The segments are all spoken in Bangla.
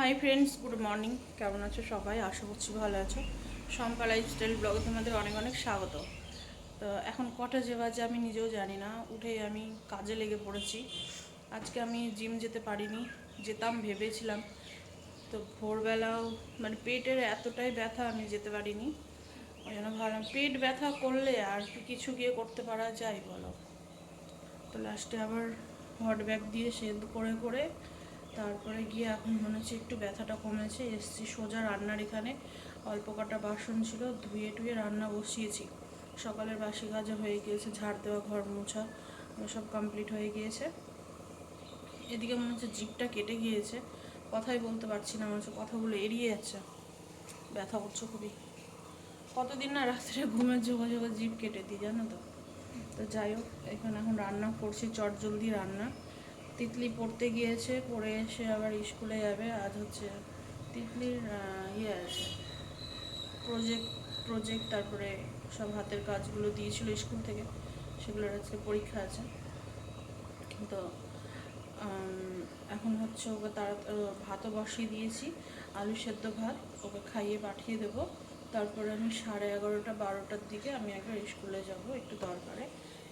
হাই ফ্রেন্ডস গুড মর্নিং কেমন আছো সবাই? আশা করছি ভালো আছো। শম্পা লাইফস্টাইল ব্লগে তোমাদের অনেক অনেক স্বাগত। তো এখন কটা যে বাজে আমি নিজেও জানি না। উঠেই আমি কাজে লেগে পড়েছি। আজকে আমি জিম যেতে পারিনি। যেতাম, ভেবেছিলাম। তো ভোরবেলাও মানে পেটের এতটাই ব্যথা আমি যেতে পারিনি। ওই জন্য ভাবলাম, পেট ব্যথা করলে আর কি কিছু গিয়ে করতে পারা যায় বলো? তো লাস্টে আবার হট ব্যাগ দিয়ে সেদ্ধ করে করে তারপরে গিয়ে এখন মনে হচ্ছে একটু ব্যথাটা কমেছে, এসছি সোজা রান্নার এখানে। অল্প কটা বাসন ছিল, ধুয়ে টুয়ে রান্না বসিয়েছি। সকালের বাসি কাজে হয়ে গিয়েছে, ঝাড় দেওয়া, ঘর মোছা সব কমপ্লিট হয়ে গিয়েছে। এদিকে মনে হচ্ছে জিপটা কেটে গিয়েছে। কথাই বলতে পারছি না, মনে হচ্ছে কথাগুলো এড়িয়ে যাচ্ছে। ব্যথা করছে খুবই। কতদিন না রাত্রে ঘুমের যোগাযোগ জিপ কেটে দিই, জানো তো? তো যাই হোক, এখানে, এখন রান্না করছি চট জলদি রান্না। তিতলি পড়তে গিয়েছে, পড়ে এসে আবার স্কুলে যাবে। আজ হচ্ছে তিতলির ইয়ে আছে প্রজেক্ট প্রজেক্ট তারপরে সব হাতের কাজগুলো দিয়েছিল স্কুল থেকে, সেগুলোর আজকে পরীক্ষা আছে। তো এখন হচ্ছে ওকে তারা ভাতও বসিয়ে দিয়েছি, আলু সেদ্ধ ভাত, ওকে খাইয়ে পাঠিয়ে দেবো। তারপরে আমি সাড়ে এগারোটা, বারোটার দিকে আমি একবার স্কুলে যাব, একটু দরকারে,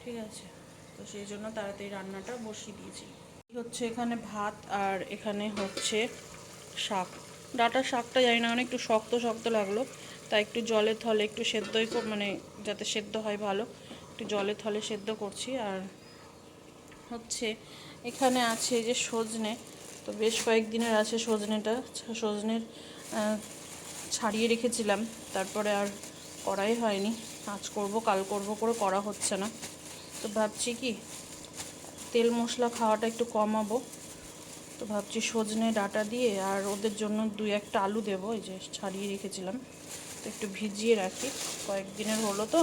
ঠিক আছে? তো সেই জন্য তাড়াতাড়ি রান্নাটা বসিয়ে দিয়েছি। হচ্ছে এখানে ভাত আর এখানে হচ্ছে শাক। ডাটা শাকটা জানি না মানে একটু শক্ত শক্ত লাগল। তাই একটু জলে থলে, একটু সেদ্ধই মানে যাতে সেদ্ধ হয় ভালো, একটু জলে থলে সেদ্ধ করছি। আর হচ্ছে এখানে আছে এই যে সজনে, তো বেশ কয়েকদিনের আছে সজনেটা। সজনের ছাড়িয়ে রেখেছিলাম। তারপরে আর করাই হয়নি। আজ করব, কাল করব, করে করা হচ্ছে না। তো ভাবছি কি তেল মশলা খাওয়াটা একটু কমাবো। তো ভাবছি সজনে ডাটা দিয়ে আর ওদের জন্য দুই একটা আলু দেবো, এই যে ছাড়িয়ে রেখেছিলাম। তো একটু ভিজিয়ে রাখি, কয়েকদিনের হলো তো।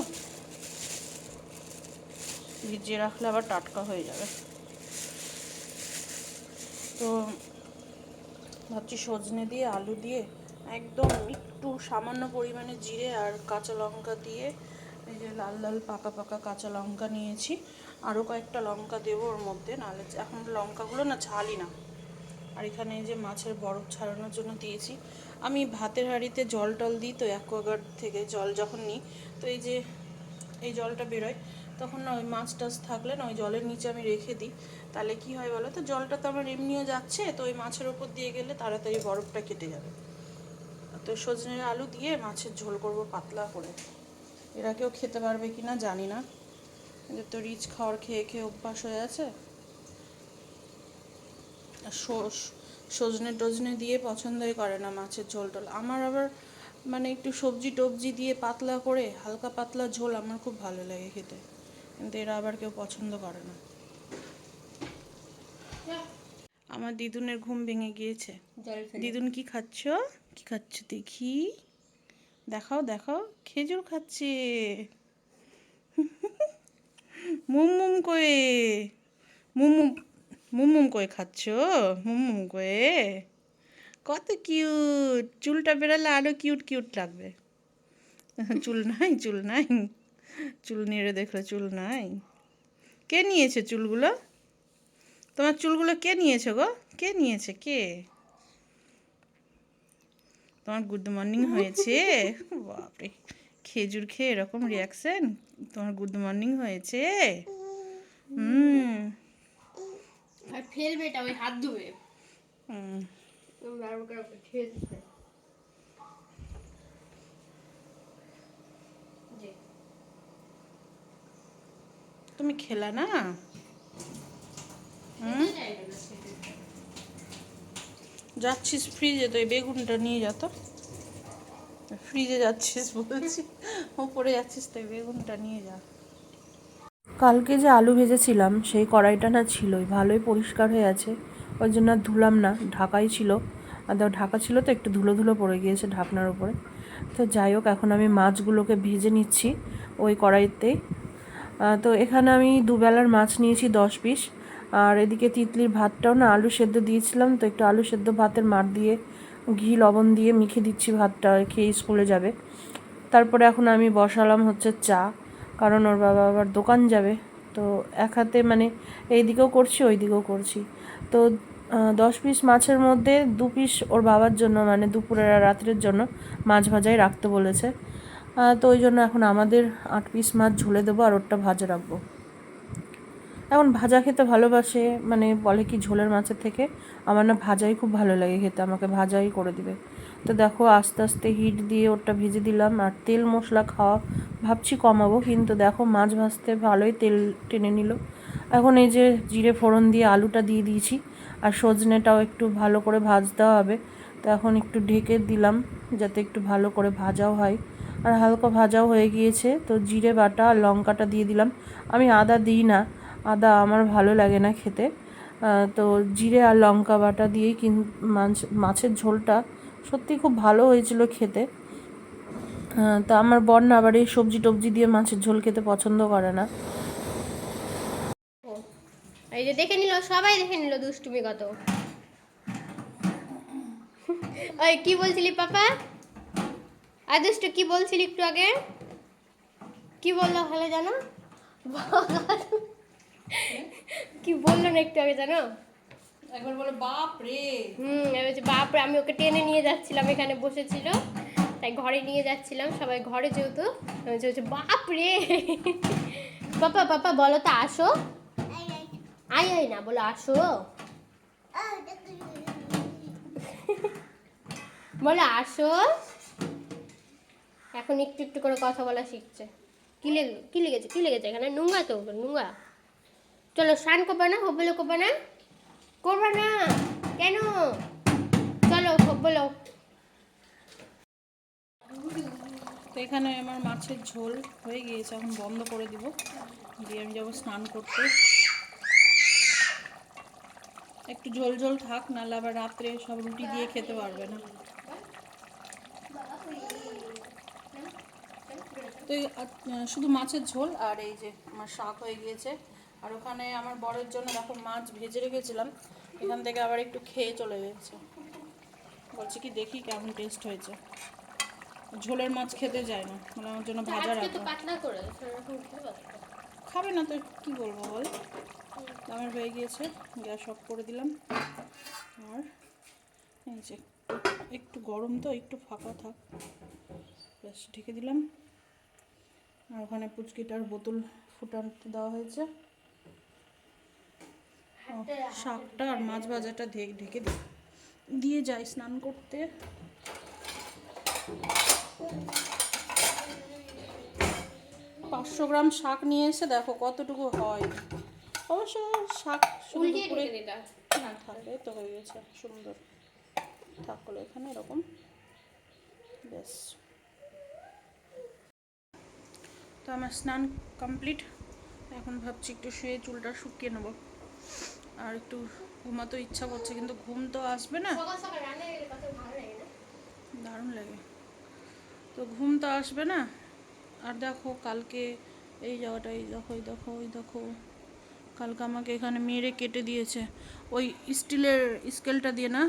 ভিজিয়ে রাখলে আবার টাটকা হয়ে যাবে। তো ভাবছি সজনে দিয়ে, আলু দিয়ে, একদম একটু সামান্য পরিমাণে জিরে আর কাঁচা লঙ্কা দিয়ে, এই যে লাল লাল পাকা পাকা কাঁচা লঙ্কা নিয়েছি। আরও কয়েকটা লঙ্কা দেবো ওর মধ্যে, নাহলে এখন লঙ্কাগুলো না ছালি না। আর এখানে যে মাছের বরফ ছাড়ানোর জন্য দিয়েছি। আমি ভাতের হাঁড়িতে জল টল দিই, তো অ্যাকোয়াগার্ড থেকে জল যখন নিই, তো এই যে এই জলটা বেরোয়, তখন না ওই মাছ টাছ থাকলে না ওই জলের নিচে আমি রেখে দিই। তাহলে কি হয় বলো তো, জলটা তো আমার এমনিও যাচ্ছে, তো ওই মাছের ওপর দিয়ে গেলে তাড়াতাড়ি বরফটা কেটে যাবে। তো সজনের আলু দিয়ে মাছের ঝোল করব পাতলা করে। এরা কেউ খেতে পারবে কি না জানি না। এদের তো রিচ খাওয়ার খেয়ে খেয়ে অভ্যাস হয়ে আছে সজনে টজনে দিয়ে পছন্দই করে না মাছের ঝোল টোল। আমার আবার মানে একটু সবজি টবজি দিয়ে পাতলা করে হালকা পাতলা ঝোল আমার খুব ভালো লাগে খেতে। কিন্তু এরা আবার কেউ পছন্দ করে না। আমার দিদুনের ঘুম ভেঙে গিয়েছে। দিদুন কি খাচ্ছ? কি খাচ্ছ দেখি। দেখাও দেখাও। খেজুর খাচ্ছে। মুম মুম করে মুম মুম মুম মুম করে খাচ্ছ মুম মুম করে কত কিউট চুলটা বেরালে আরও কিউট কিউট লাগবে চুল নাই চুল নাই চুল নেড়ে দেখল চুল নাই কে নিয়েছে চুলগুলো তোমার চুলগুলো কে নিয়েছে গো কে নিয়েছে কে তোমার গুড মর্নিং হয়েছে বাপরে খেজুর খেয়ে এরকম রিয়াকশন তোমার গুড মর্নিং হয়েছে? হুম। আর ফেলবে এটা ওই হাত ধুবে। হুম। তুমি খেলা না। যাচ্ছিস ফ্রিজে তো এই বেগুনটা নিয়ে যা তো। ফ্রিজে যাচ্ছিস বলছি। ওপরে যাচ্ছিস তো এই বেগুনটা নিয়ে যা। কালকে যে আলু ভেজেছিলাম, সেই কড়াইটা না ছিলই, ভালোই পরিষ্কার হয়ে আছে। ওই জন্য আর ধুলাম না, ঢাকাই ছিল। আর ঢাকা ছিল তো, একটু ধুলো ধুলো পড়ে গিয়েছে ঢাকনার উপরে। তো যাই হোক, এখন আমি মাছগুলোকে ভেজে নিচ্ছি ওই কড়াইতেই তো এখানে আমি দুবেলার মাছ নিয়েছি, দশ পিস। আর এদিকে তিতলির ভাতটাও না আলু সেদ্ধ দিয়েছিলাম, তো একটু আলু সেদ্ধ ভাতের মার দিয়ে ঘি, লবণ দিয়ে মেখে দিচ্ছি ভাতটা খেয়ে স্কুলে যাবে। তারপরে এখন আমি বসালাম হচ্ছে চা, কারণ ওর বাবা আবার দোকান যাবে। তো এক হাতে মানে এই দিকেও করছি ওই দিকেও করছি। তো দশ পিস মাছের মধ্যে দু পিস ওর বাবার জন্য মানে দুপুরের আর রাত্রের জন্য মাছ ভাজাই রাখতে বলেছে। তো ওই জন্য এখন আমাদের আট পিস মাছ ঝুলে দেবো আর ওরটা ভাজা রাখব। এখন ভাজা খেতে ভালোবাসে মানে বলে কি ঝোলের মাছের থেকে। আমার না ভাজাই খুব ভালো লাগে খেতে, আমাকে ভাজাই করে দিবে। তো দেখো, আস্তে আস্তে হিট দিয়ে ওটা ভেজে দিলাম। আর তেল মশলা খাওয়া ভাবছি কমাবো, কিন্তু দেখো মাছ ভাজতে ভালোই তেল টেনে নিল। এখন এই যে জিরে ফোড়ন দিয়ে আলুটা দিয়ে দিয়েছি, আর সজনেটাও একটু ভালো করে ভাজতে হবে। তো এখন একটু ঢেকে দিলাম, যাতে একটু ভালো করে ভাজাও হয়। আর হালকা ভাজাও হয়ে গিয়েছে, তো জিরে বাটা আর লঙ্কাটা দিয়ে দিলাম। আমি আদা দিই না আদা আমার ভালো লাগে না খেতে। তো জিরে আর লঙ্কা বাটা দিয়েই কিন মাছ মাছের ঝোলটা সত্যি খুব ভালো হয়েছিল খেতে। তো আমার বর না আবার এই সবজি টবজি দিয়ে মাছের ঝোল খেতে পছন্দ করে না। এই যে দেখে নিল, সবাই দেখে নিল দুষ্টুমি কত। ওই, কি বলছিলি পাপা? আর দুষ্টু, কি বলছিলি একটু আগে? কি বলল ভালো জানো? কি বলল না একটু আগে জানো? একবার বলে বাপ রে হুম যে বাপরে আমি ওকে টেনে নিয়ে যাচ্ছিলাম এখানে বসেছিল। তাই ঘরে নিয়ে যাচ্ছিলাম সবাই ঘরে যেহেতু। আমি বলছে, বাপ রে পাপা পাপা বলো তো আসো। আই আই না বলো আসো। বলো আসো। এখন একটু একটু করে কথা বলা শিখছে। কি লেগে কি লেগেছে কি লেগেছে এখানে? নোংরা তো নোংরা। চলো, স্নান করবে না? হবলে করবে না? করবে না? কেন? চলো বলো তো এখানে আমার মাছের ঝোল হয়ে গিয়েছে, এখন বন্ধ করে দিব। দিয়ে আমি যাব স্নান করতে। একটু ঝোল ঝোল থাক, নাহলে আবার রাত্রে সব রুটি দিয়ে খেতে পারবে না। তো শুধু মাছের ঝোল আর এই যে আমার শাক হয়ে গিয়েছে। আর ওখানে আমার বরের জন্য দেখো মাছ ভেজে রেখেছিলাম। এখান থেকে আবার একটু খেয়ে চলে গেছে। বলছি কি দেখি কেমন টেস্ট হয়েছে। ঝোলের মাছ খেতে যায় না মানে আমার জন্য ভাজা করে। খাবে না তো কি বলব বল? আমার হয়ে গিয়েছে গ্যাস অফ করে দিলাম। আর এই যে একটু গরম তো একটু ফাঁকা থাক। ব্যাস ঢেকে দিলাম। আর ওখানে পুচকিটার বোতল ফুটাতে দেওয়া হয়েছে। শাকটা আর মাছ ভাজাটা ঢেকে ঢেকে দিই। দিয়ে যাই স্নান করতে। পাঁচশো গ্রাম শাক নিয়ে এসে দেখো কতটুকু হয়। অবশ্য শাক শুধু দিতা। না থাকলে তো হয়ে গেছে সুন্দর। থাকল এখানে এরকম। বেশ তো আমার স্নান কমপ্লিট। এখন ভাবছি একটু শুয়ে চুলটা শুকিয়ে নেব। আর একটু ঘুমাতে ইচ্ছা করছে কিন্তু ঘুম তো আসবে না। দারুণ লাগে। তো ঘুম তো আসবে না। আর দেখো কালকে এই জায়গাটা এই দেখো এই দেখো ওই দেখো। কালকে আমাকে এখানে মেরে কেটে দিয়েছে। ওই স্টিলের স্কেলটা দিয়ে না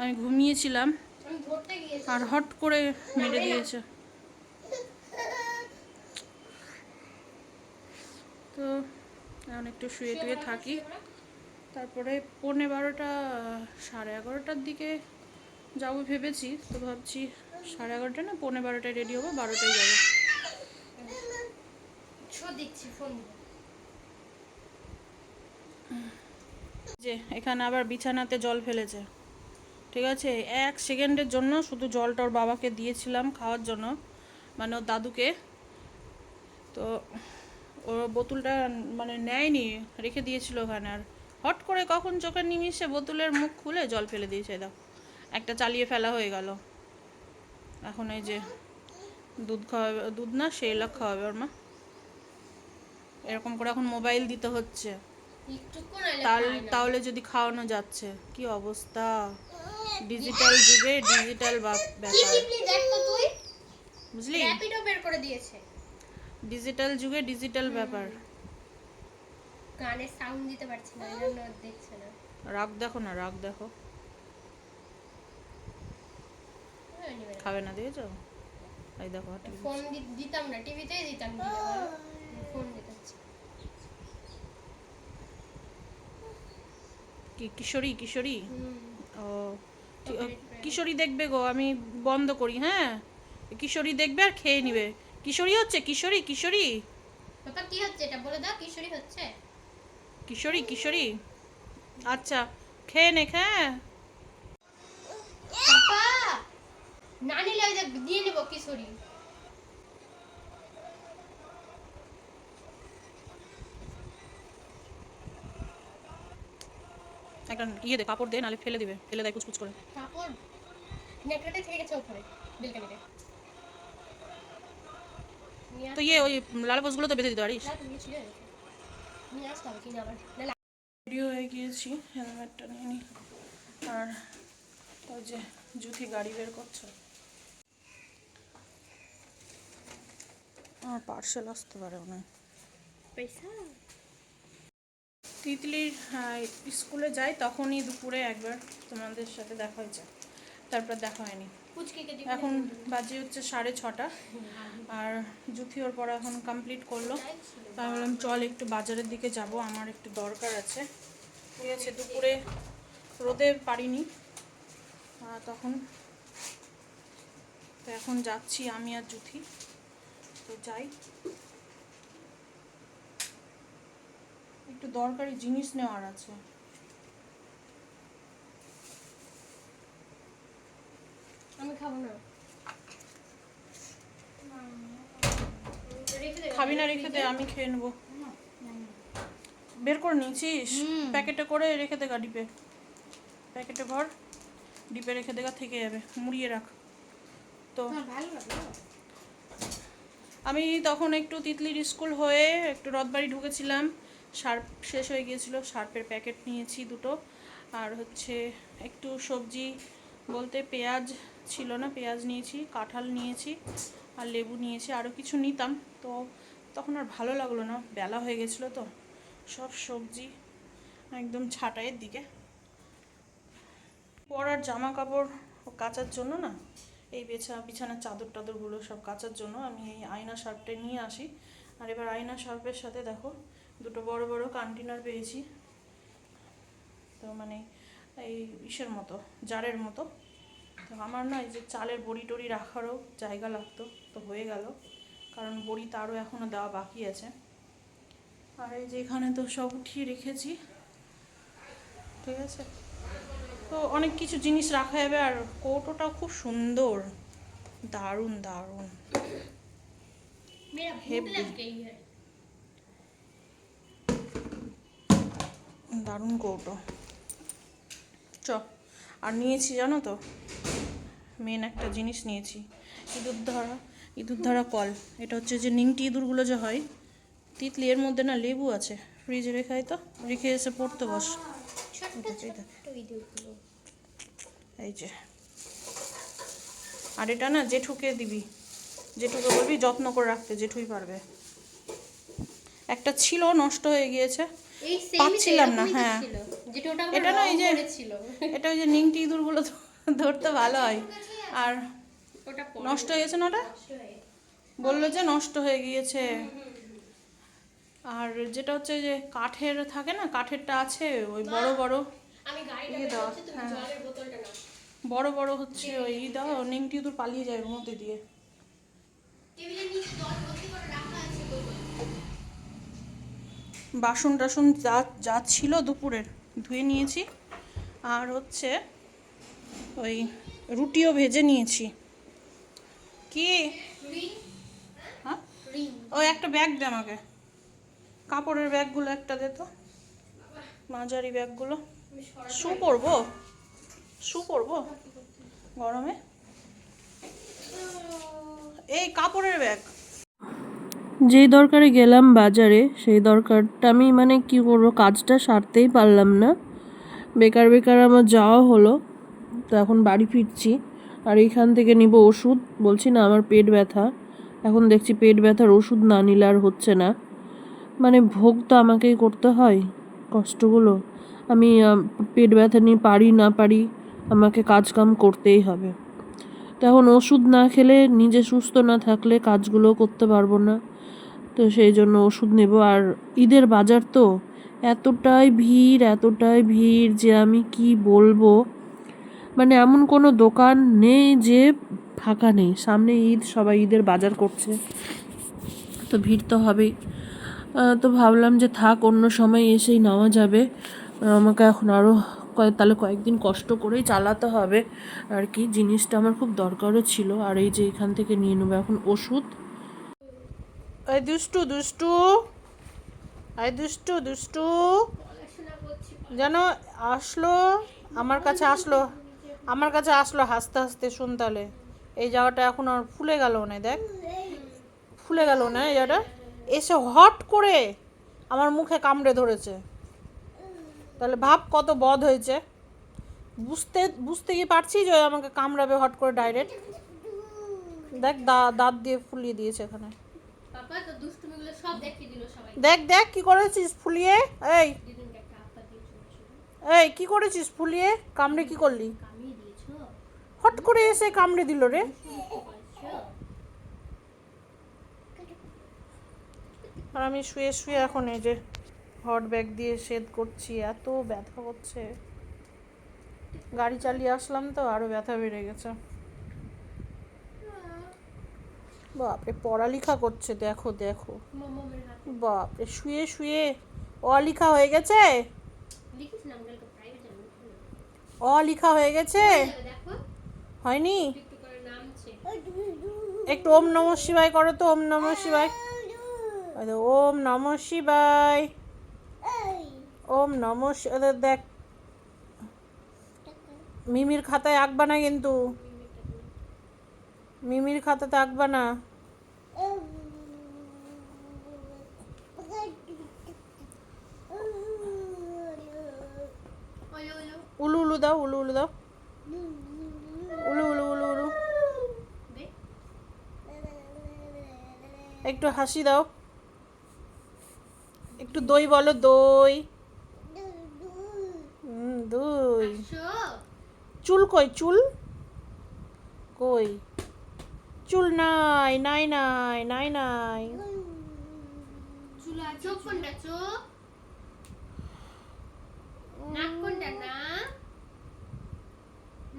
আমি ঘুমিয়েছিলাম। আর হট করে মেরে দিয়েছে। তো এখন একটু শুয়ে টুয়ে থাকি। তারপরে পৌনে বারোটা সাড়ে এগারোটার দিকে যাব ভেবেছি তো ভাবছি সাড়ে এগারোটা না পৌনে বারোটায় রেডি হব বারোটায় যাব। যে এখানে আবার বিছানাতে জল ফেলেছে। ঠিক আছে এক সেকেন্ডের জন্য শুধু জলটা ওর বাবাকে দিয়েছিলাম খাওয়ার জন্য মানে ওর দাদুকে। তো ওর বোতলটা মানে নেয়নি রেখে দিয়েছিল ওখানে আর। হট করে কখন চোখের নিমিষে বোতলের মুখ খুলে জল ফেলে দিয়েছে দাও। একটা চালিয়ে ফেলা হয়ে গেল। এখন এই যে দুধ খাওয়াবে দুধ না সেলাক খাওয়াবে ওর মা। এরকম করে এখন মোবাইল দিতে হচ্ছে। তাহলে যদি খাওয়ানো যাচ্ছে কি অবস্থা? ডিজিটাল যুগে ডিজিটাল ব্যাপার। বুঝলি? বের করে দিয়েছে। ডিজিটাল যুগে ডিজিটাল ব্যাপার। গানের সাউন্ড দিতে পারছি না এই জন্য দেখছে না। রাগ দেখো না রাগ দেখো। খাবে না দিয়েছ এই দেখো ফোন দিতাম না টিভিতেই দিতাম ফোন দিতে হচ্ছে কি কিশোরী কিশোরী? ও, কিশোরী দেখবে গো আমি বন্ধ করি হ্যাঁ? কিশোরী দেখবে আর খেয়ে নিবে। কিশোরী হচ্ছে কিশোরী কিশোরী। পাপা কি হচ্ছে? এটা বলে দাও কিশোরী হচ্ছে? কিশোরী কিশোরী। আচ্ছা খেয়ে নে হ্যাঁ পাপা! না নিলে ওই দিয়ে নেব কিশোরী। একটা ইয়ে দে কাপড় দে নাহলে ফেলে দিবে ফেলে দেয় কুচকুচ করে। কাপড় নেকড়েতে থেকে গেছে উপরে বেলকানিতে। নিয়ে তো ইয়ে ওই লাল পোস্টগুলো তো বেঁধে দিতে পারিস। না রেডি হয়ে গিয়েছি হেলমেটটা নিয়ে নি। আর ওই যে জুথি গাড়ি বের করছে। আমার পার্সেল আসতে পারে না পয়সা? তিতলির আহ, স্কুলে যাই তখনই দুপুরে একবার তোমাদের সাথে দেখা হয়েছে। তারপর দেখা হয়নি। এখন বাজে হচ্ছে সাড়ে ছটা। আর জুথি ওর পড়া এখন কমপ্লিট করল। তাই বললাম চল একটু বাজারের দিকে যাব, আমার একটু দরকার আছে। ঠিক আছে, দুপুরে রোদে পারিনি। তখন তো এখন যাচ্ছি আমি আর জুথি। তো যাই। একটু দরকারি জিনিস নেওয়ার আছে। খাব না। খাবি না রেখে দে। আমি খেয়ে নেব। বের করে নিয়েছিস? প্যাকেটে করে রেখে দে গা ডিপে। প্যাকেটে ভর ডিপে রেখে দেগা থেকে যাবে। মুড়িয়ে রাখ। তো আমি তখন একটু তিতলির স্কুল হয়ে একটু রথবাড়ি ঢুকেছিলাম। সার্প শেষ হয়ে গিয়েছিল সার্পের প্যাকেট নিয়েছি দুটো। আর হচ্ছে একটু সবজি বলতে পেঁয়াজ ছিল না, পেঁয়াজ নিয়েছি, কাঁঠাল নিয়েছি আর লেবু নিয়েছি আরও কিছু নিতাম। তো তখন আর ভালো লাগল না, বেলা হয়ে গেছিল তো। সব সবজি একদম ছাটাইয়ের দিকে। পরার জামা কাপড় কাচার জন্য না, এই বেছা বিছানার চাদর টাদরগুলো সব কাচার জন্য আমি এই আয়না শার্পটা নিয়ে আসি। আর এবার আয়না শার্পের সাথে দেখো, দুটো বড় বড় কন্টেনার পেয়েছি। তো মানে এই ইসের মতো জারের মতো। তো আমার না এই যে চালের বড়ি টড়ি রাখারও জায়গা লাগতো তো হয়ে গেল। কারণ বড়ি তারও এখনও দেওয়া বাকি আছে। আর এই যে এখানে তো সব উঠিয়ে রেখেছি। ঠিক আছে? তো অনেক কিছু জিনিস রাখা যাবে আর কোটোটা খুব সুন্দর। দারুণ দারুণ। দারুণ কৌটো। আর নিয়েছি জানো তো? মেন একটা জিনিস নিয়েছি। ইঁদুর ধরা ইঁদুর ধরা কল। এটা হচ্ছে যে নিংটি ইঁদুরগুলো যে হয় তিতলি এর মধ্যে না লেবু আছে। ফ্রিজে রেখে তো রেখে এসে পড়তে বস। এই যে। আর এটা না জেঠুকে দিবি। জেঠুকে বলবি যত্ন করে রাখতে জেঠুই পারবে। একটা ছিল নষ্ট হয়ে গিয়েছে পাচ্ছিলাম না, হ্যাঁ। এটা না এই যে- এটা ওই যে নিংটি ইঁদুরগুলো তো ধরতে ভালো হয়। আর নষ্ট হয়ে গেছে না ওটা? বলল যে নষ্ট হয়ে গিয়েছে। আর যেটা হচ্ছে যে কাঠের থাকে না কাঠেরটা আছে ওই বড় বড়। আমি ইয়ে বের দাও, হ্যাঁ। জলের বোতলটা বড় বড় হচ্ছে ওই ই দাও নিংটি ইঁদুর পালিয়ে যায় ওর মধ্যে দিয়ে। টেবিলের নিচে জল ভর্তি করে রাখা আছে বাসন টাসন যা যা ছিল দুপুরের ধুয়ে নিয়েছি। আর হচ্ছে ওই রুটিও ভেজে নিয়েছি। কি? হ্যাঁ? ওই একটা ব্যাগ দে আমাকে। কাপড়ের ব্যাগগুলো একটা দে তো। মাঝারি ব্যাগগুলো। শু পরবো? শু পরবো? গরমে? এই কাপড়ের ব্যাগ। যেই দরকারে গেলাম বাজারে, সেই দরকারটা আমি মানে কি করব কাজটা সারতেই পারলাম না। বেকার বেকার আমার যাওয়া হলো, তো এখন বাড়ি ফিরছি। আর এইখান থেকে নিব ওষুধ, বলছি না আমার পেট ব্যথা। এখন দেখছি পেট ব্যথার ওষুধ না নিলে আর হচ্ছে না। মানে ভোগ তো আমাকেই করতে হয়, কষ্টগুলো। আমি পেট ব্যথা নিয়ে পারি না পারি, আমাকে কাজ কাম করতেই হবে। তো এখন ওষুধ না খেলে, নিজে সুস্থ না থাকলে কাজগুলো করতে পারব না। তো সেই জন্য ওষুধ নেব। আর ঈদের বাজার তো, এতটাই ভিড় এতটাই ভিড় যে আমি কি বলব? মানে এমন কোনো দোকান নেই যে ফাঁকা নেই। সামনে ঈদ, সবাই ঈদের বাজার করছে। তো ভিড় তো হবেই। তো ভাবলাম যে থাক, অন্য সময় এসেই নেওয়া যাবে। আমাকে এখন আরও কয়েক তাহলে কয়েকদিন কষ্ট করেই চালাতে হবে। আর কি, জিনিসটা আমার খুব দরকারও ছিল। আর এই যে এখান থেকে নিয়ে নেব এখন ওষুধ। এই দুষ্টু দুষ্টু। এই দুষ্টু দুষ্টু। যেন আসলো, আমার কাছে আসলো, আমার কাছে আসলো হাসতে হাসতে শুন তাহলে এই জায়গাটা এখন আর ফুলে গেল না, দেখ। ফুলে গেল না এই জায়গাটা। এসে হট করে আমার মুখে কামড়ে ধরেছে। তাহলে ভাব কত বধ হয়েছে। বুঝতে বুঝতে কি পারছি যে আমাকে কামড়াবে হট করে ডাইরেক্ট? দেখ দাঁত দিয়ে ফুলিয়ে দিয়েছে এখানে। দেখ দেখ কি করেছিস ফুলিয়ে? এই। এই কি করেছিস ফুলিয়ে? কামড়ে কি করলি? হট করে এসে কামড়ে দিল রে। আর আমি শুয়ে শুয়ে এখন এই যে হট ব্যাগ দিয়ে সেদ করছি এত ব্যথা করছে। গাড়ি চালিয়ে আসলাম তো আরও ব্যথা বেড়ে গেছে। বাপরে পড়ালেখা করছে দেখো দেখো। বাপরে শুয়ে শুয়ে। অলিখা হয়ে গেছে? অলিখা হয়ে গেছে? হয়নি? একটু ওম নম শিবায় করো তো ওম নম শিবায়। ওই ওম নম শিবায়। ওম নম দেখ। মিমির খাতায় আঁকবা না কিন্তু। মিমির খাতাতে আঁকবা না। উলু উলু দাও উলু উলু দাও উলু উলু উলু উলু একটু হাসি দাও একটু দই বলো দই দই চুল কই চুল কই চুল নাই নাই নাই নাই নাই। চুলা চোখ কোনটা চোখ? নাক কোনটা নাক?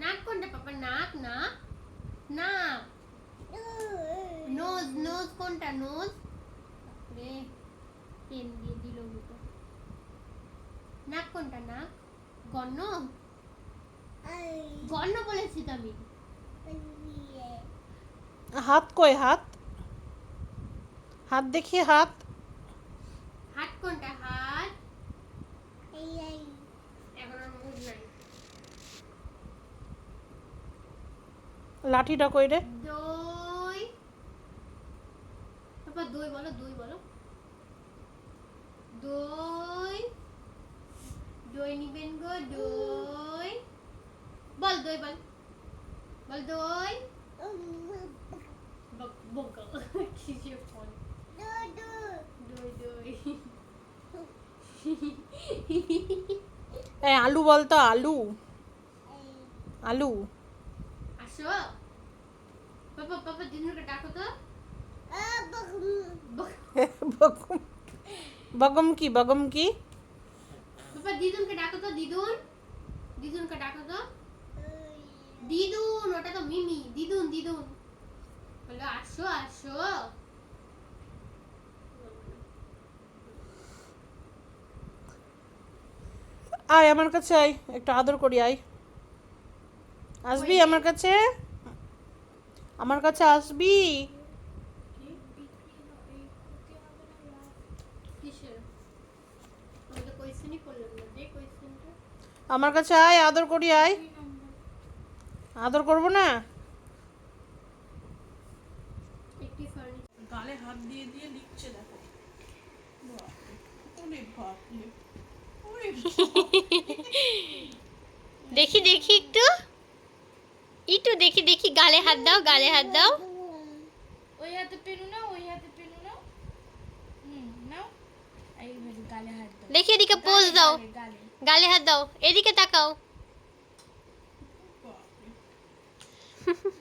নাক কোনটা পাপা নাক না নাক। নোজ নোজ কোনটা নোজ? রে পেন দিয়ে দিল দুটো। নাক কোনটা নাক? গন্ন গন্ন বলেছি তো আমি। হাত কই হাত? হাত দেখি হাত। হাত কোনটা? হাত? এখন আর মুখ নাই। লাঠিটা কই রে? দই। পাপা দই বলো দই বলো। দই। দই নিবেন গো দই। বল দই বল। বল দই। বক- বক কিসের ফোন দই দই এই আলু বলতো আলু আলু আসো পাপা পাপা দিনুকে ডাকো তো বক- বগম বগম কি বগম কি পাপা দিদুনকে ডাকো তো দিদুন দিদুনকে ডাকো তো দিদুন ওটা তো মিমি দিদুন দিদুন বলো আসো আসো আয় আমার কাছে আয় একটু আদর করি আয়। আসবি আমার কাছে? আমার কাছে আসবি? আমার কাছে আয় আদর করি আয়। আদর করব না একটি ফার্নিচার গালে হাত দিয়ে দিয়ে লিখছে দেখো। ওরে বাপরে দেখি দেখি একটু। একটু দেখি দেখি গালে হাত দাও গালে হাত দাও। ওই হাতে পেনু না ওই হাতে পেনু না হুম নাও। এইভাবে গালে হাত দাও। দেখি এদিকে পোজ দাও। গালে হাত দাও। এদিকে তাকাও।